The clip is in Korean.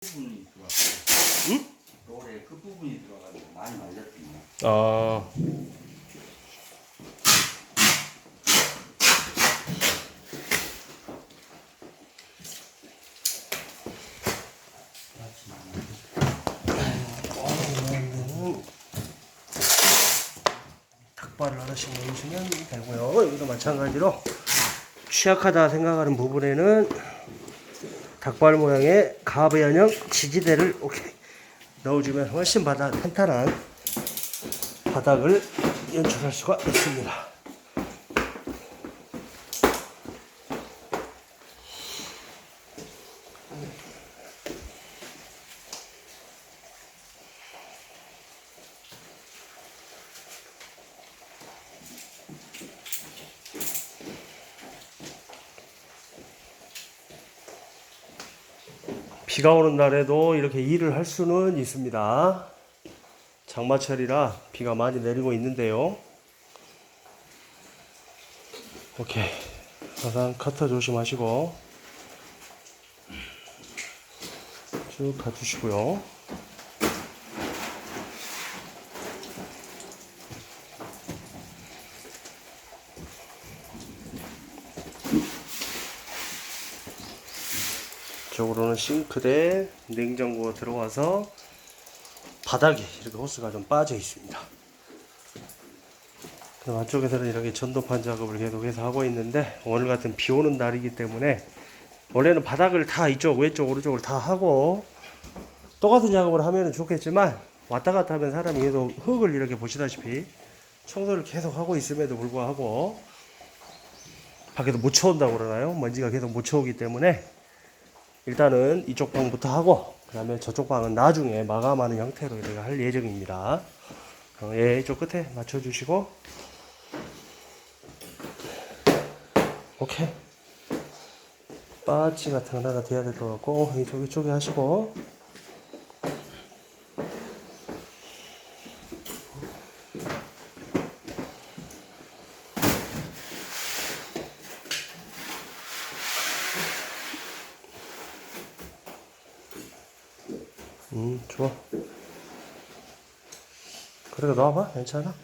부분이 들어갔어. 응? 롤의 끝 부분이 들어가지고 많이 말렸거든요. 아. 닭발을 하나씩 넣으시면 되고요. 여기도 마찬가지로 취약하다 생각하는 부분에는 닭발 모양의 가브연형 지지대를 오케이 넣어주면 훨씬 바닥 탄탄한 바닥을 연출할 수가 있습니다. 비가 오는 날에도 이렇게 일을 할 수는 있습니다. 장마철이라 비가 많이 내리고 있는데요. 오케이. 항상 커터 조심하시고 쭉 가주시고요. 이쪽으로는 싱크대, 냉장고가 들어와서 바닥에 이렇게 호스가 좀 빠져 있습니다. 그럼 안쪽에서는 이렇게 전도판 작업을 계속해서 하고 있는데 오늘 같은 비 오는 날이기 때문에 원래는 바닥을 다 이쪽 왼쪽 오른쪽을 다 하고 똑같은 작업을 하면 좋겠지만 왔다 갔다 하면 사람이 계속 흙을 이렇게 보시다시피 청소를 계속 하고 있음에도 불구하고 밖에도 못 쳐온다고 그러나요? 먼지가 계속 못 쳐오기 때문에 일단은 이쪽 방부터 하고 그 다음에 저쪽 방은 나중에 마감하는 형태로 이렇게 할 예정입니다. 어, 예, 이쪽 끝에 맞춰주시고. 오케이. 빠치 같은 거 하나 돼야 될 것 같고 이쪽 이쪽에 하시고 음 좋아. 그래도 놔봐. 괜찮아